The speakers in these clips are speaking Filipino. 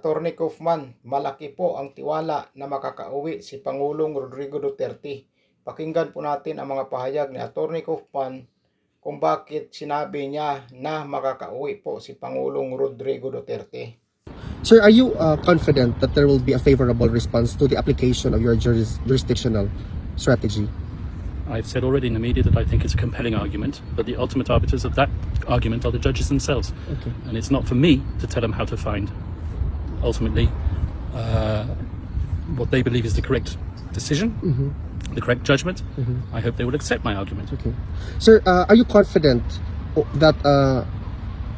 Attorney Kaufman, malaki po ang tiwala na makakauwi si Pangulong Rodrigo Duterte. Pakinggan po natin ang mga pahayag ni Attorney Kaufman kung bakit sinabi niya na makakauwi po si Pangulong Rodrigo Duterte. Sir, are you uh, confident that there will be a favorable response to the application of your juris- jurisdictional strategy? I've said already in the media that I think it's a compelling argument, but the ultimate arbiters of that argument are the judges themselves. Okay. And it's not for me to tell them how to find, ultimately, uh, what they believe is the correct decision, the correct judgment. I hope they will accept my argument. Okay. Sir, uh, are you confident that uh,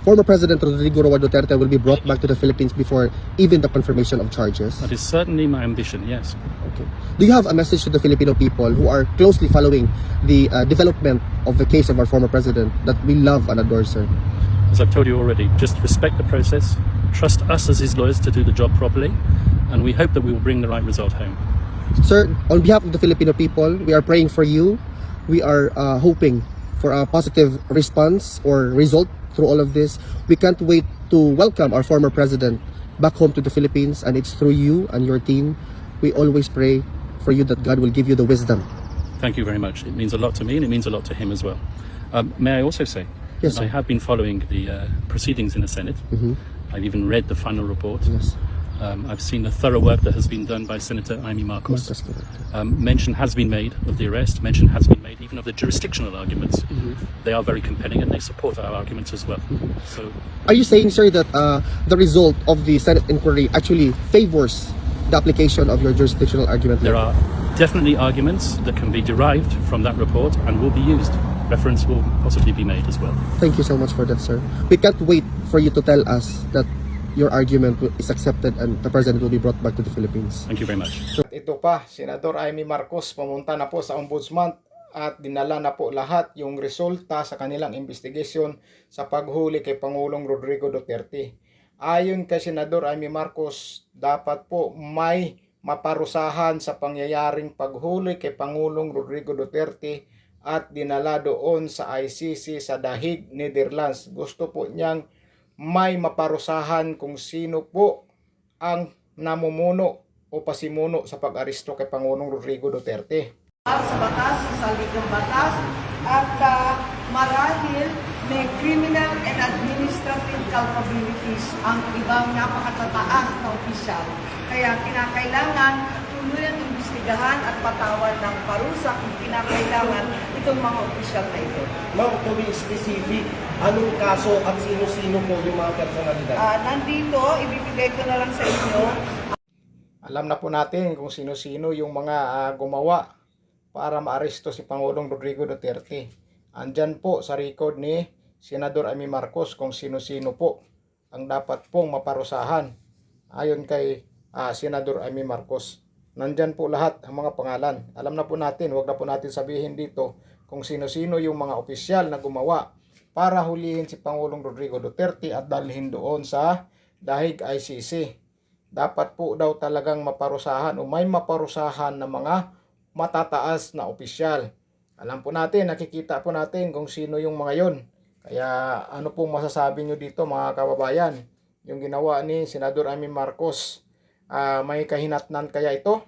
former President Rodrigo Roa Duterte will be brought back to the Philippines before even the confirmation of charges? That is certainly my ambition, yes. Okay. Do you have a message to the Filipino people who are closely following the uh, development of the case of our former president that we love and adore, sir? As I've told you already, just respect the process, trust us as his lawyers to do the job properly, and we hope that we will bring the right result home. Sir, on behalf of the Filipino people, we are praying for you. We are uh, hoping for a positive response or result through all of this. We can't wait to welcome our former president back home to the Philippines, and it's through you and your team. We always pray for you that God will give you the wisdom. Thank you very much. It means a lot to me and it means a lot to him as well. Um, may I also say, Yes, I have been following the uh, proceedings in the Senate. I've even read the final report. Yes. Um, I've seen the thorough work that has been done by Senator Amy Marcos. Um, mention has been made of the arrest, mention has been made even of the jurisdictional arguments. They are very compelling and they support our arguments as well. So Are you saying, sir, that uh, the result of the Senate inquiry actually favors the application of your jurisdictional argument? there are definitely arguments that can be derived from that report and will be used. Reference will possibly be made as well. Thank you so much for that, sir. We can't wait for you to tell us that your argument is accepted and the president will be brought back to the Philippines. Thank you very much. At ito pa, Senador Amy Marcos pumunta na po sa Ombudsman at dinala na po lahat yung resulta sa kanilang investigation sa paghuli kay Pangulong Rodrigo Duterte. Ayon kay Senador Amy Marcos, dapat po may maparusahan sa pangyayaring paghuli kay Pangulong Rodrigo Duterte at dinala doon sa ICC sa Dahig, Netherlands. Gusto po niyang may maparusahan kung sino po ang namumuno o pasimuno sa pag-aresto kay Pangulong Rodrigo Duterte. sa batas, sa saligang batas, at ah, marahil may criminal and administrative culpabilities ang ibang napakatataas na opisyal. Kaya kinakailangan tuluyang imbestigahan at patawan ng parusa kung kinakailangan itong mga opisyal na ito. Ma'am, to be specific, anong kaso at sino-sino po yung mga personalidad? Ah, nandito, ibibigay ko na lang sa inyo Alam na po natin kung sino-sino yung mga ah, gumawa para maaresto si Pangulong Rodrigo Duterte. Andyan po sa record ni Senador Amy Marcos kung sino-sino po ang dapat pong maparusahan ayon kay ah, Senador Amy Marcos. Nandyan po lahat ang mga pangalan. Alam na po natin, wag na po natin sabihin dito kung sino-sino yung mga opisyal na gumawa para hulihin si Pangulong Rodrigo Duterte at dalhin doon sa Dahig ICC dapat po daw talagang maparusahan o may maparusahan ng mga matataas na opisyal. Alam po natin, nakikita po natin kung sino yung mga yon. Kaya ano pong masasabi nyo dito mga kababayan? Yung ginawa ni Senador Amy Marcos, ah, may kahinatnan kaya ito?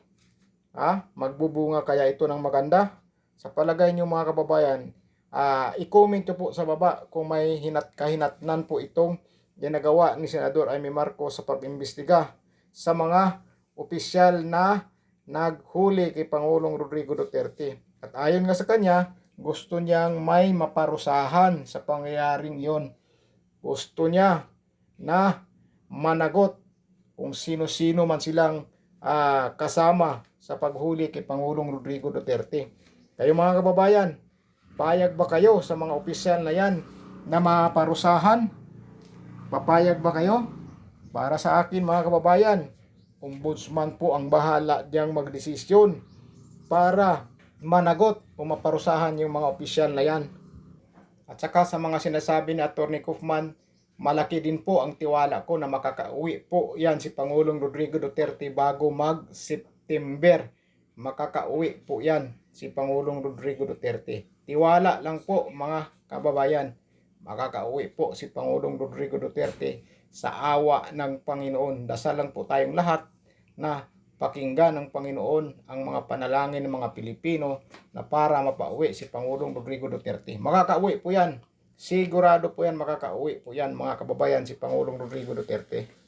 Ha? Magbubunga kaya ito ng maganda? Sa palagay nyo mga kababayan, ah, i-comment nyo po sa baba kung may hinat kahinatnan po itong ginagawa ni Senador Amy Marcos sa pag-imbestiga sa mga opisyal na naghuli kay Pangulong Rodrigo Duterte. At ayon nga sa kanya, gusto niyang may maparusahan sa pangyayaring yon. Gusto niya na managot kung sino-sino man silang ah, kasama sa paghuli kay Pangulong Rodrigo Duterte. Kayo mga kababayan, payag ba kayo sa mga opisyal na yan na maparusahan? Papayag ba kayo? Para sa akin mga kababayan, ombudsman po ang bahala diyang magdesisyon para managot o maparusahan yung mga opisyal na yan. At saka sa mga sinasabi ni Atty. Kaufman, malaki din po ang tiwala ko na makakauwi po yan si Pangulong Rodrigo Duterte bago mag September. Makakauwi po yan si Pangulong Rodrigo Duterte. Tiwala lang po mga kababayan. Makakauwi po si Pangulong Rodrigo Duterte sa awa ng Panginoon. Dasal lang po tayong lahat na pakinggan ng Panginoon ang mga panalangin ng mga Pilipino na para mapauwi si Pangulong Rodrigo Duterte. Makakauwi po yan Sigurado po yan, makakauwi po yan mga kababayan si Pangulong Rodrigo Duterte.